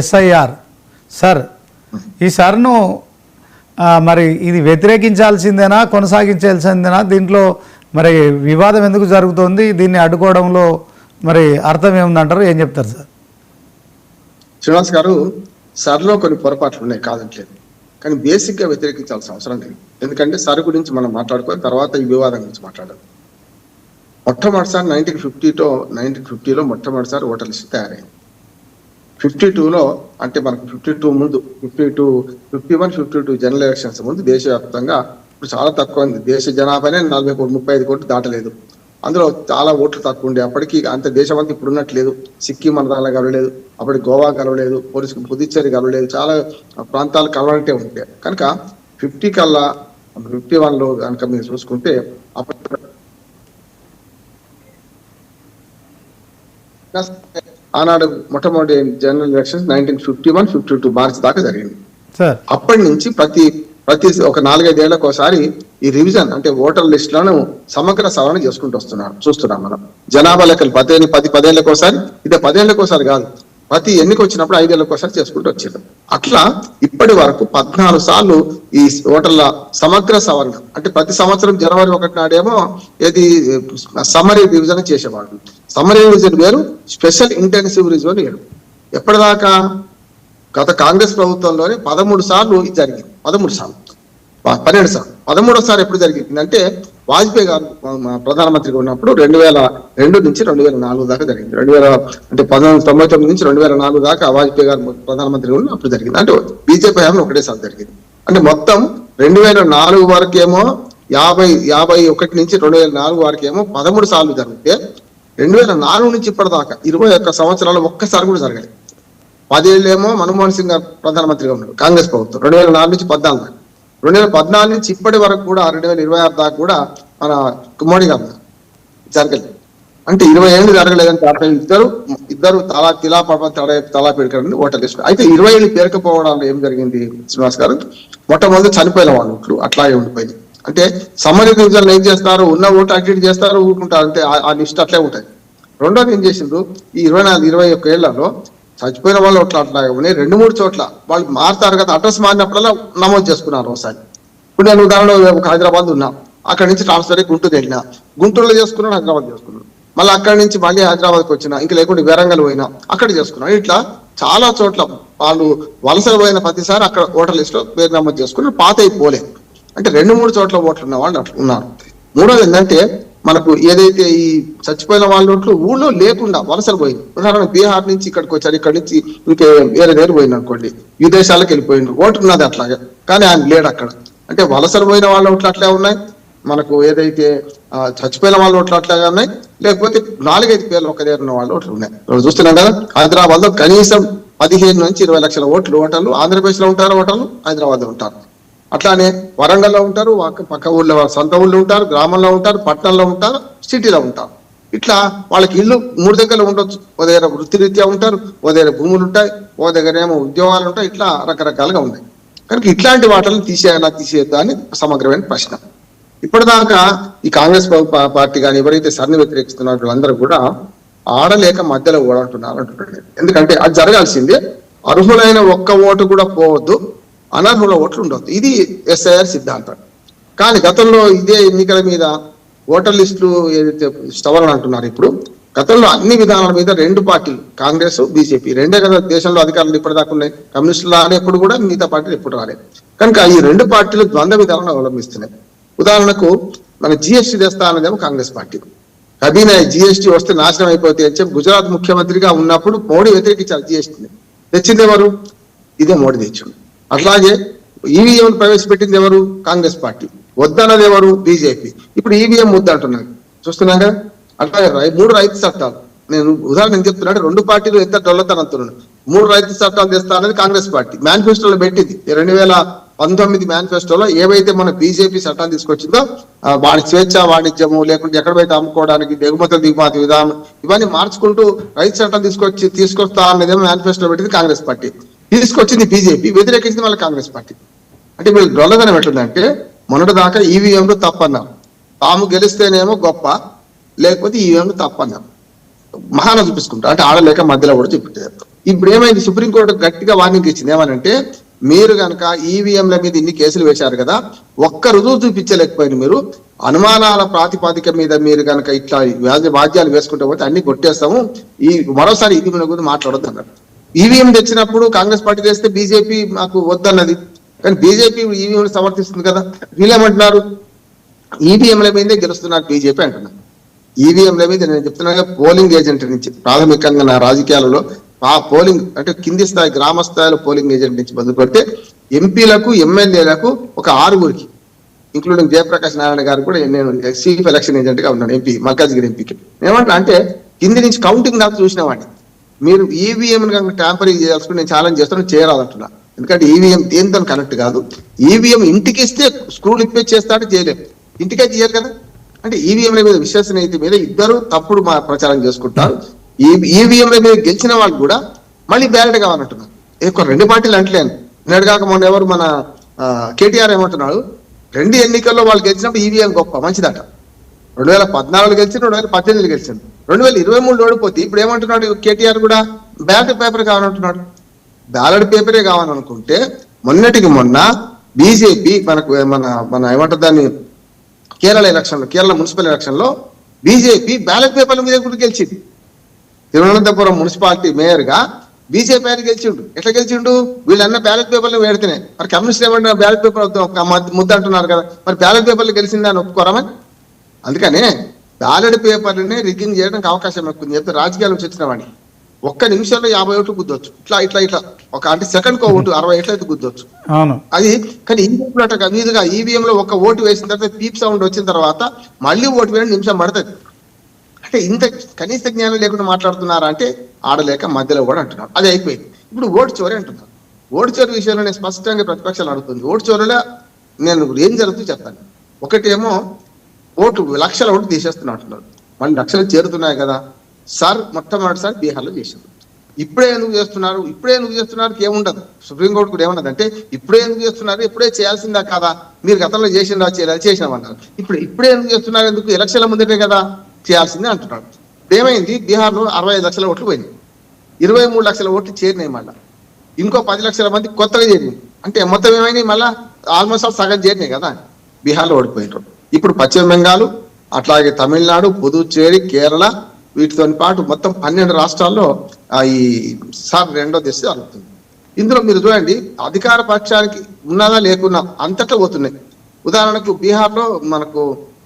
SIR. Sir ఈ సార్ను మరి ఇది వ్యతిరేకించాల్సిందేనా కొనసాగించాల్సిందేనా? దీంట్లో మరి వివాదం ఎందుకు జరుగుతోంది? దీన్ని అడ్డుకోవడంలో మరి అర్థం ఏముందంటారు? ఏం చెప్తారు సార్? శ్రీనివాస్ గారు సర్లో కొన్ని పొరపాట్లు ఉన్నాయి కాదంటలేదు కానీ బేసిక్గా వ్యతిరేకించాల్సిన అవసరం లేదు. ఎందుకంటే సర్ గురించి మనం మాట్లాడుకొని తర్వాత ఈ వివాదం గురించి మాట్లాడాలి మొట్టమొదటిసారి నైన్టీన్ ఫిఫ్టీతో నైన్టీన్ ఫిఫ్టీలో మొట్టమొదటిసారి ఓటర్ లిస్ట్ తయారైంది. ఫిఫ్టీ టూలో అంటే మనకు ఫిఫ్టీ టూ ముందు fifty two fifty one fifty two general elections ముందు దేశవ్యాప్తంగా ఇప్పుడు చాలా తక్కువ ఉంది దేశ జనాభానే నలభై కోట్లు ముప్పై ఐదు కోట్లు దాటలేదు. అందులో చాలా ఓట్లు తక్కువ ఉండే అప్పటికి అంత దేశం ఇప్పుడు ఉన్నట్లేదు. సిక్కిం మన దానిలో కలవలేదు. అప్పటి గోవా కలవలేదు. పోలీసు పుదుచ్చేరి కలవలేదు. చాలా ప్రాంతాలు కలవనట్టే ఉంటాయి కనుక ఫిఫ్టీ కల్లా ఫిఫ్టీ వన్లో కనుక మీరు చూసుకుంటే అప్పటి ఆనాడు మొట్టమొదటి general elections nineteen fifty one fifty two March దాకా జరిగింది. అప్పటి నుంచి ప్రతి ప్రతి ఒక నాలుగైదేళ్ళకు ఒకసారి ఈ రివిజన్ అంటే ఓటర్ లిస్టులను సమగ్ర సవరణ చేసుకుంటూ వస్తున్నాం చూస్తున్నాం మనం. జనాభా లెక్కలు పది పది పదేళ్ళకి ఒకసారి ఇదే పదేళ్ళకి ఒకసారి కాదు ప్రతి ఎన్నిక వచ్చినప్పుడు ఐదేళ్ళకి ఒకసారి చేసుకుంటూ వచ్చారు అట్లా ఇప్పటి వరకు పద్నాలుగు సార్లు ఈ ఓటర్ల సమగ్ర సవరణ అంటే ప్రతి సంవత్సరం జనవరి ఒకటి నాడేమో ఏది సమరీ రివిజన్ చేసేవాళ్ళు. సమరీ రివిజన్ వేరు స్పెషల్ ఇంటెన్సివ్ రివిజన్ వేరు. ఎప్పటిదాకా గత కాంగ్రెస్ ప్రభుత్వంలోనే పదమూడు సార్లు ఇది జరిగింది. పదమూడు సార్లు. ప- పన్నెండు సార్లు. పదమూడోసారి ఎప్పుడు జరిగింది అంటే వాజ్పేయి గారు ప్రధానమంత్రిగా ఉన్నప్పుడు రెండు వేల రెండు నుంచి రెండు వేల నాలుగు దాకా జరిగింది. రెండు వేల అంటే పంతొమ్మిది తొంభై తొమ్మిది నుంచి రెండు వేల నాలుగు దాకా వాజ్పేయి గారు ప్రధానమంత్రిగా ఉన్నప్పుడు జరిగింది. అంటే బీజేపీ హయాంలో ఒకటేసారి జరిగింది. అంటే మొత్తం రెండు వేల నాలుగు వరకేమో యాభై యాభై ఒకటి నుంచి రెండు వేల నాలుగు వరకేమో పదమూడు సార్లు జరిగితే రెండు వేల నాలుగు నుంచి ఇప్పటిదాకా ఇరవై ఒక్క సంవత్సరాలు ఒక్కసారి కూడా జరగలేదు. పదేళ్ళేమో మన్మోహన్ సింగ్ గారు ప్రధానమంత్రిగా ఉన్నారు కాంగ్రెస్ ప్రభుత్వం. రెండు వేల నాలుగు నుంచి పద్నాలుగు దాకా. రెండు వేల పద్నాలుగు నుంచి ఇప్పటి వరకు కూడా రెండు వేల ఇరవై ఆరు దాకా కూడా మన మోడీ గారు జరగలేదు. అంటే ఇరవై ఏళ్ళు జరగలేదంటే అర్థం ఇద్దరు ఇద్దరు తలా తిలా పడవ తల తలా పెడకండి ఓటర్ లిస్ట్. అయితే ఇరవై ఏళ్ళు పేరుకపోవడంలో ఏం జరిగింది శ్రీనివాస్ గారు? మొట్టమొదటి చనిపోయిన వాళ్ళు ఓట్లు అట్లాగే ఉండిపోయింది. అంటే సమ్మరీ రివిజన్ ఏం చేస్తారు? ఉన్న ఓటు అటు చేస్తారు ఊరుకుంటారు. అంటే ఆ- ఆ లిస్ట్ అట్లే ఉంటుంది రెండోది ఏం చేసిండ్రు? ఈ ఇరవై నాలుగు ఇరవై ఒక్క ఏళ్ళలో చచ్చిపోయిన వాళ్ళు అట్లా అట్లాగే రెండు మూడు చోట్ల వాళ్ళు మారుతారు కదా అడ్రస్ మారినప్పుడల్లా నమోదు చేసుకున్నారు ఒకసారి. ఇప్పుడు నేను ఉదాహరణ ఒక హైదరాబాద్ ఉన్నా అక్కడ నుంచి ట్రాన్స్ఫర్ అయ్యి గుంటూరు వెళ్ళినా గుంటూరులో చేసుకున్నాను హైదరాబాద్ చేసుకున్నాను. మళ్ళీ అక్కడి నుంచి మళ్ళీ హైదరాబాద్కి వచ్చిన ఇంకా లేకుంటే వరంగల్ పోయినా అక్కడ చేసుకున్నాను. ఇట్లా చాలా చోట్ల వాళ్ళు వలసలు పోయిన ప్రతిసారి అక్కడ ఓటర్ లిస్ట్లో పేరు నమోదు చేసుకున్నారు పాత అయిపోలేదు అంటే రెండు మూడు చోట్ల ఓట్లు ఉన్న వాళ్ళు అట్లా ఉన్నారు. మూడోది ఏంటంటే మనకు ఏదైతే ఈ చచ్చిపోయిన వాళ్ళ ఓట్లు ఊళ్ళో లేకుండా వలసలు పోయింది. ఉదాహరణ బీహార్ నుంచి ఇక్కడికి వచ్చారు ఇక్కడి నుంచి ఇంకే వేరే వేరు పోయింది అనుకోండి విదేశాలకు వెళ్ళిపోయింది ఓటు ఉన్నది అట్లాగే. కానీ ఆయన లేడు అక్కడ. అంటే వలసలు పోయిన వాళ్ళ ఓట్లు అట్లే ఉన్నాయి మనకు ఏదైతే చచ్చిపోయిన వాళ్ళ ఓట్లు అట్లాగే ఉన్నాయి లేకపోతే నాలుగైదు పేర్లు ఒక దగ్గర ఉన్న వాళ్ళ ఓట్లు ఉన్నాయి. చూస్తున్నాం కదా హైదరాబాద్లో కనీసం పదిహేను నుంచి ఇరవై లక్షల ఓట్లు ఓటర్లు ఆంధ్రప్రదేశ్లో ఉంటారు ఓటర్లు? హైదరాబాద్లో ఉంటారు. అట్లానే వరంగల్లో ఉంటారు పక్క- ఊళ్ళో సొంత ఊళ్ళో ఉంటారు గ్రామంలో ఉంటారు పట్టణంలో ఉంటారు సిటీలో ఉంటారు. ఇట్లా వాళ్ళకి ఇల్లు మూడు దగ్గర ఉండొచ్చు. ఓ దగ్గర వృత్తిరీత్యా ఉంటారు ఓ దగ్గర భూములు ఉంటాయి ఓ దగ్గర ఏమో ఉద్యోగాలు ఉంటాయి ఇట్లా రకరకాలుగా ఉన్నాయి. కనుక ఇట్లాంటి వాటిని తీసేయాలా తీసేయద్దా అని సమగ్రమైన ప్రశ్న. ఇప్పటిదాకా ఈ కాంగ్రెస్ పార్టీ కానీ ఎవరైతే సర్ని వ్యతిరేకిస్తున్నారు వాళ్ళందరూ కూడా ఆడలేక మధ్యలో ఓడంటున్నారు అంటున్నాడు ఎందుకంటే అది జరగాల్సిందే. అర్హులైన ఒక్క ఓటు కూడా పోవద్దు. అనర్హుల ఓట్లు ఉండొద్దు ఇది ఎస్ఐఆర్ సిద్ధాంతం. కానీ గతంలో ఇదే ఎన్నికల మీద ఓటర్ లిస్టులు ఏదైతే సవరణ అంటున్నారు ఇప్పుడు గతంలో అన్ని విధానాల మీద రెండు పార్టీలు కాంగ్రెస్ బీజేపీ రెండే కదా దేశంలో అధికారులు ఇప్పటిదాకా ఉన్నాయి. కమ్యూనిస్టులు రానప్పుడు కూడా మిగతా పార్టీలు ఎప్పుడు రాలేదు. కనుక ఈ రెండు పార్టీలు ద్వంద్వ విధానాలను అవలంబిస్తున్నాయి. ఉదాహరణకు మన జిఎస్టీ తెస్తా అన్నదేమో కాంగ్రెస్ పార్టీ. కబీనా జిఎస్టీ వస్తే నాశనం అయిపోతాయి అని చెప్పి గుజరాత్ ముఖ్యమంత్రిగా ఉన్నప్పుడు మోడీ వ్యతిరేకించారు జిఎస్టీని. తెచ్చింది ఎవరు? ఇదే మోడీ తెచ్చిండు. అట్లాగే ఈవీఎం ప్రవేశపెట్టింది ఎవరు? కాంగ్రెస్ పార్టీ. వద్దన్నది ఎవరు? బీజేపీ ఇప్పుడు ఈవీఎం వద్దంటున్నారు. చూస్తున్నాగా అట్లాగే రై- మూడు రైతు చట్టాలు. నేను ఉదాహరణ నేను చెప్తున్నాడు రెండు పార్టీలు ఎంత డొల్లతనంతున్నాను మూడు రైతు చట్టాలు తెస్తానని కాంగ్రెస్ పార్టీ. మేనిఫెస్టోలో పెట్టింది. రెండు వేల పంతొమ్మిది మేనిఫెస్టోలో ఏవైతే మన బీజేపీ చట్టం తీసుకొచ్చిందో ఆ, వాడి స్వేచ్ఛ వాణిజ్యము లేకుంటే ఎక్కడ బయట అమ్ముకోవడానికి దిగుమతుల దిగుమతి విధానం ఇవన్నీ మార్చుకుంటూ రైతు చట్టం తీసుకొచ్చి తీసుకొస్తా అనేది మేనిఫెస్టోలో పెట్టింది కాంగ్రెస్ పార్టీ. తీసుకొచ్చింది బీజేపీ వ్యతిరేకించింది వాళ్ళ కాంగ్రెస్ పార్టీ. అంటే వీళ్ళు డొల్లదనం ఎట్లుందంటే మొన్నటి దాకా ఈవీఎంలు తప్పన్నారు తాము గెలిస్తేనేమో గొప్ప లేకపోతే ఈవీఎంలు తప్పన్నారు మహాన చూపిస్తుంటారు అంటే ఆడలేక మధ్యలో కూడా చూపించారు ఇప్పుడు ఏమైంది? సుప్రీంకోర్టు గట్టిగా వార్నింగ్ ఇచ్చింది. ఏమనంటే మీరు కనుక ఈవీఎంల మీద ఇన్ని కేసులు వేశారు కదా ఒక్క రుజువు చూపించలేకపోయింది మీరు అనుమానాల ప్రాతిపదిక మీద మీరు కనుక ఇట్లా వ్యాధి వాద్యాలు వేసుకుంటే పోతే అన్ని కొట్టేస్తాము. ఈ మరోసారి ఈవీఎం గురించి మాట్లాడొద్దు అన్నారు. ఈవీఎం తెచ్చినప్పుడు కాంగ్రెస్ పార్టీ తెస్తే బీజేపీ మాకు వద్దన్నది. కానీ బీజేపీ ఈవీఎం సమర్థిస్తుంది కదా. వీళ్ళేమంటున్నారు? ఈవీఎంల మీదే గెలుస్తున్నారు బీజేపీ అంటున్నారు. ఈవీఎంల మీద నేను చెప్తున్నా పోలింగ్ ఏజెంట్ నుంచి ప్రాథమికంగా నా రాజకీయాలలో ఆ పోలింగ్ అంటే కింది స్థాయి గ్రామ స్థాయిలో పోలింగ్ ఏజెంట్ నుంచి మొదలు పెడితే ఎంపీలకు ఎమ్మెల్యేలకు ఒక ఆరుగురికి ఇంక్లూడింగ్ జయప్రకాష్ నారాయణ గారు కూడా నేను చీఫ్ ఎలక్షన్ ఏజెంట్గా ఉన్నాను ఎంపీ మల్కాజ్గిరి ఎంపీకి ఏమంటున్నా అంటే కింది నుంచి కౌంటింగ్ దాకా చూసిన వాడిని. మీరు ఈవీఎం కనుక ట్యాంపరింగ్ చేయాల్సుకుని నేను ఛాలెంజ్ చేస్తాను చేయరాదంటున్నా ఎందుకంటే ఈవీఎం దేనితో కనెక్ట్ కాదు. ఈవీఎం ఇంటికి ఇస్తే స్క్రూలు ఇప్పే చేస్తాడు చేయలేం. ఇంటికే చేయరు కదా. అంటే ఈవీఎంల మీద విశ్వసనీయత మీద ఇద్దరు తప్పుడు మా ప్రచారం చేసుకుంటారు. ఈ ఈవీఎంల మీద గెలిచిన వాళ్ళు కూడా మళ్ళీ బ్యాలెట్ కావాలంటున్నారు. ఎక్కువ రెండు పార్టీలు అంటలేను నిన్నటి కాక మొన్న ఎవరు మన కేటీఆర్ ఏమంటున్నాడు? రెండు ఎన్నికల్లో వాళ్ళు గెలిచినప్పుడు ఈవీఎం గొప్ప మంచిదట. రెండు వేల పద్నాలుగు గెలిచి రెండు వేల పద్దెనిమిది గెలిచింది రెండు వేల ఇరవై మూడు ఓడిపోతే ఇప్పుడు ఏమంటున్నాడు కేటీఆర్ కూడా? బ్యాలెట్ పేపర్ కావాలంటున్నాడు. బ్యాలెట్ పేపరే కావాలనుకుంటే మొన్నటికి మొన్న బీజేపీ మనకు మన మన ఏమంటారు దాన్ని? కేరళ ఎలక్షన్లో కేరళ మున్సిపల్ ఎలక్షన్లో బీజేపీ బ్యాలెట్ పేపర్ల మీద కూడా గెలిచింది. తిరువనంతపురం మున్సిపాలిటీ మేయర్గా బీజేపీ ఆయన గెలిచిండు. ఎట్లా గెలిచిండు? వీళ్ళన్న బ్యాలెట్ పేపర్లు పెడితేనే మరి కమ్యూనిస్ట్ ఏమంటారు బ్యాలెట్ పేపర్ ముద్ద అంటున్నారు కదా. మరి బ్యాలెట్ పేపర్లు గెలిచిందని అని ఒప్పుకోరమా? అందుకనే బ్యాలెట్ పేపర్లని రిగ్గింగ్ చేయడానికి అవకాశం ఎక్కువ. చెప్తే రాజకీయాలు వచ్చిన వాడిని. ఒక్క నిమిషంలో యాభై ఓట్లు గుద్దొచ్చు. ఇట్లా ఇట్లా ఇట్లా. ఒక అంటే సెకండ్ కో ఓటు అరవై ఓట్లు అయితే గుద్దొచ్చు. అది కానీ ఈవీఎం అట మీదుగా ఈవీఎం లో ఒక ఓటు వేసిన తర్వాత పీప్ సౌండ్ వచ్చిన తర్వాత మళ్ళీ ఓటు వేయడం నిమిషం పడుతుంది. అంటే ఇంత కనీస జ్ఞానం లేకుండా మాట్లాడుతున్నారా అంటే ఆడలేక మధ్యలో కూడా అంటున్నారు. అది అయిపోయింది. ఇప్పుడు ఓటు చోరీ అంటున్నారు. ఓటు చోరీ విషయంలో నేను స్పష్టంగా ప్రతిపక్షాలు అడుగుతుంది. ఓటు చోరీలో నేను ఏం జరుగుతుందో చెప్తాను. ఒకటి ఓటు లక్షల ఓటు తీసేస్తున్నట్టున్నారు మళ్ళీ లక్షలు చేరుతున్నాయి కదా. సార్ మొట్టమొదటిసారి బీహార్లో చేశారు. ఇప్పుడే ఎందుకు చేస్తున్నారు? ఇప్పుడే ఎందుకు చేస్తున్నారు? ఏముండదు. సుప్రీంకోర్టు కూడా ఏమన్నది అంటే ఇప్పుడే ఎందుకు చేస్తున్నారు? ఇప్పుడే చేయాల్సిందా కదా? మీరు గతంలో చేసిందా? చేయాలి చేసినామన్నారు. ఇప్పుడు ఇప్పుడే ఎందుకు చేస్తున్నారు? ఎందుకు? ఎలక్షన్ల ముందటే కదా చేయాల్సిందే అంటున్నాడు ఏమైంది? బీహార్లో అరవై ఐదు లక్షల ఓట్లు పోయినాయి. ఇరవై మూడు లక్షల ఓట్లు చేరినాయి మళ్ళా. ఇంకో పది లక్షల మంది కొత్తగా చేరినాయి. అంటే మొత్తం ఏమైనాయి మళ్ళా? ఆల్మోస్ట్ ఆల్ సగం చేరినాయి కదా. బీహార్లో ఓడిపోయినారు ఇప్పుడు పశ్చిమ బెంగాల్ అట్లాగే తమిళనాడు పుదుచ్చేరి కేరళ వీటితో పాటు మొత్తం పన్నెండు రాష్ట్రాల్లో ఈ సార్ రెండో దశ జరుగుతుంది. ఇందులో మీరు చూడండి అధికార పక్షానికి ఉన్నదా లేకున్నా అంతటా పోతున్నాయి. ఉదాహరణకు బీహార్లో మనకు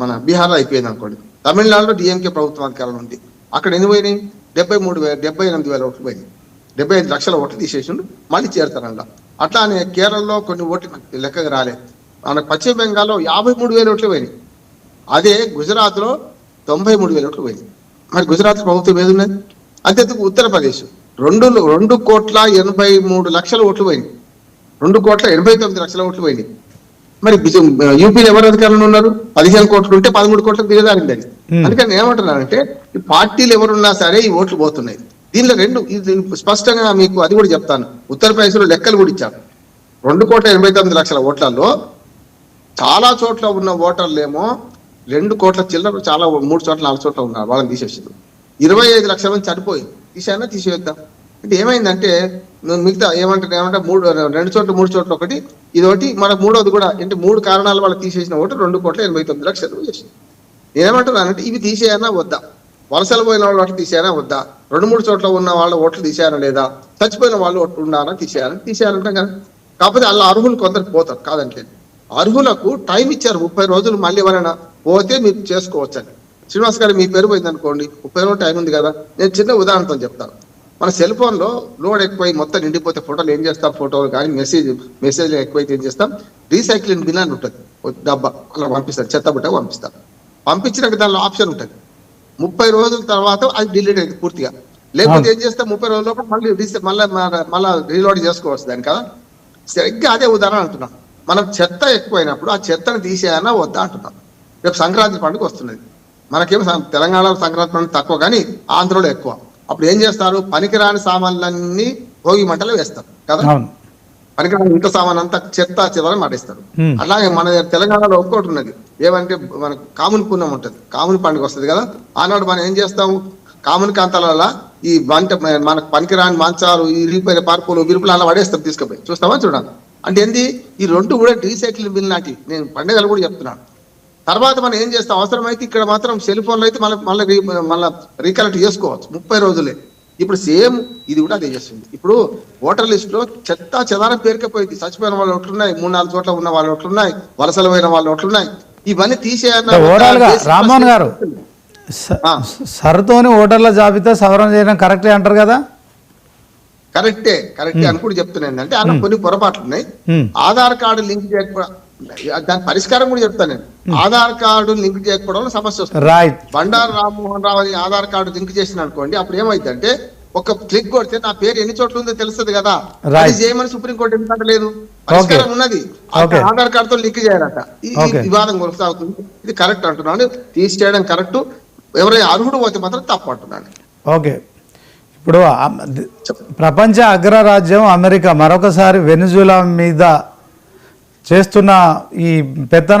మన బీహార్లో అయిపోయింది అనుకోండి. తమిళనాడులో డిఎంకే ప్రభుత్వం అధికారంలో ఉంది. అక్కడ ఎన్ని పోయినాయి? డెబ్బై మూడు వేల డెబ్బై ఎనిమిది వేల ఓట్లు పోయినాయి. డెబ్బై ఐదు లక్షల ఓట్లు తీసేసిండు మళ్ళీ చేరుతారంట. అట్లానే కేరళలో కొన్ని ఓట్లు నాకు లెక్కకు రాలేదు మన పశ్చిమ బెంగాల్లో యాభై మూడు వేల ఓట్లు పోయినాయి. అదే గుజరాత్లో తొంభై మూడు వేల ఓట్లు పోయింది మరి గుజరాత్ ప్రభుత్వం ఏది ఉన్నది? అంతేందుకు ఉత్తరప్రదేశ్. రెండు రెండు కోట్ల ఎనభై మూడు లక్షల ఓట్లు పోయినాయి. రెండు కోట్ల ఎనభై తొమ్మిది లక్షల ఓట్లు పోయినాయి. మరి యూపీలో ఎవరు అధికారంలో ఉన్నారు? పదిహేను కోట్లు ఉంటే పదమూడు అది. Hmm. అందుకని నేను ఏమంటున్నానంటే ఈ పార్టీలు ఎవరున్నా సరే ఈ ఓట్లు పోతున్నాయి. దీనిలో రెండు ఇది స్పష్టంగా మీకు అది కూడా చెప్తాను. ఉత్తరప్రదేశ్లో లెక్కలు కూడా ఇచ్చాను రెండు కోట్ల ఎనభై తొమ్మిది లక్షల ఓట్లలో చాలా చోట్ల ఉన్న ఓటర్లేమో రెండు కోట్ల చిల్లర చాలా మూడు చోట్ల నాలుగు చోట్ల ఉన్నారు వాళ్ళని తీసేసారు ఇరవై ఐదు లక్షల మంది చనిపోయింది. తీసానా తీసేద్దాం అంటే ఏమైందంటే నువ్వు మిగతా ఏమంటారు ఏమంటే మూడు రెండు చోట్ల మూడు చోట్ల ఒకటి ఇది ఒకటి మన మూడోది కూడా అంటే మూడు కారణాలు వాళ్ళు తీసేసిన ఓటు రెండు కోట్ల ఎనభై తొమ్మిది లక్షలు చేసింది. నేనేమంటున్నానంటే ఇవి తీసేయనా వద్దా? వలసలు పోయిన వాళ్ళు ఓట్లు తీసేయనా వద్దా? రెండు మూడు చోట్ల ఉన్న వాళ్ళ ఓట్లు తీసేయాలా లేదా? చచ్చిపోయిన వాళ్ళు ఓట్లు ఉన్నారా తీసేయాలని తీసేయాలంటే కదా. కాకపోతే అలా అర్హులు కొందరు పోతారు కాదంటే. అర్హులకు టైం ఇచ్చారు ముప్పై రోజులు మళ్ళీ ఎవరైనా పోతే మీరు చేసుకోవచ్చని శ్రీనివాస్ గారు మీ పేరు పోయింది అనుకోండి ముప్పై రోజులు టైం ఉంది కదా నేను చిన్న ఉదాహరణతో చెప్తాను. మన సెల్ ఫోన్లో లోడ్ ఎక్కువై మొత్తం నిండిపోతే ఫోటోలు ఏం చేస్తాం ఫోటోలు కానీ మెసేజ్ మెసేజ్ ఎక్కువైతే ఏం చేస్తాం? రీసైక్లింగ్ బిన్ అని ఉంటుంది. డబ్బా అలా పంపిస్తారు చెత్త బుట్ట పంపిస్తారు. పంపించినాక దానిలో ఆప్షన్ ఉంటుంది. ముప్పై రోజుల తర్వాత అది డిలీట్ అయింది పూర్తిగా. లేకపోతే ఏం చేస్తాం? ముప్పై రోజుల లోపల మళ్ళీ మళ్ళీ మళ్ళీ రీలోడ్ చేసుకోవచ్చు దాన్ని కదా. సరిగ్గా అదే ఉదాహరణ అంటున్నాం మనం చెత్త ఎక్కువైనప్పుడు ఆ చెత్తను తీసేయనా వద్దా అంటున్నాం. రేపు సంక్రాంతి పండుగ వస్తున్నది. మనకేమో తెలంగాణలో సంక్రాంతి పండుగ తక్కువ కానీ ఆంధ్రలో ఎక్కువ. అప్పుడు ఏం చేస్తారు? పనికిరాని సామాన్లన్నీ భోగి మంటలు వేస్తారు. కదా? పనికిరాని ఇంట్లో సామాన్ అంతా చెత్త చెదని మాటిస్తారు. అలాగే మన తెలంగాణలో ఒక్కోటి ఉన్నది. ఏమంటే మనకు కాముని పుణ్యం ఉంటుంది. కాముని పండుగ వస్తుంది కదా? ఆనాడు మనం ఏం చేస్తాం కాముని కాంతాల ఈ వంట మనకు పనికిరాని మంచాలు ఈ ఇరిగిపోయిన పార్పులు విరుపులు అలా పడేస్తాం తీసుకుపోయి. చూస్తామా చూడాలి. అంటే ఏంది? ఈ రెండు కూడా రీసైకిల్ బిల్ నాటి నేను పండుగలు కూడా చెప్తున్నాను తర్వాత మనం ఏం చేస్తాం? అవసరమైతే ఇక్కడ మాత్రం సెల్ ఫోన్లో అయితే మళ్ళీ మళ్ళీ మళ్ళీ రీకలెక్ట్ చేసుకోవచ్చు. ముప్పై రోజులే. ఇప్పుడు సేమ్ ఇది కూడా అదే చేస్తుంది. ఇప్పుడు ఓటర్ లిస్ట్లో చెత్త చెదారం పేరుకపోయింది. చచ్చిపోయిన వాళ్ళు ఒకట్లున్నాయి మూడు నాలుగు చోట్ల ఉన్న వాళ్ళు ఒకట్లున్నాయి వలసలు పోయిన వాళ్ళు ఒకట్లున్నాయి ఇవన్నీ basic రామ్మోహన్ గారు. సర్తోని ఓటర్ల జాబితా సవరణ చేయడం కరెక్టే అంటారు కదా? కరెక్టే కరెక్టే అని కూడా చెప్తున్నాను అంటే అలా కొన్ని పొరపాట్లు ఉన్నాయి. ఆధార్ కార్డు లింక్ చేయకపోవడం దాని పరిష్కారం కూడా చెప్తాను నేను. ఆధార్ కార్డు లింక్ చేయకపోవడం సమస్య వస్తుంది. బండారు రామ్మోహన్ రావు అని ఆధార్ కార్డు లింక్ చేసిన అనుకోండి అప్పుడు ఏమైందంటే ఒక క్లిక్ కొడితే నా పేరు ఎన్ని చోట్ల ఉందో తెలుస్తుంది కదా. అది చేయమని సుప్రీంకోర్టు ఎందుకంటే లేదు పరిష్కారం ఉన్నది. ఆధార్ కార్డుతో లింక్ చేయాలట. Okay. వివాదం కొనసాగుతుంది. ఇది కరెక్ట్ అంటున్నాను. తీసేయడం కరెక్ట్. ఎవరైనా అర్హుడు పోతే మాత్రం తప్పు అంటున్నాను. ఓకే ఇప్పుడు ప్రపంచ అగ్రరాజ్యం అమెరికా. మరొకసారి వెనుజులా మీద చేస్తున్న ఈ పెత్తనం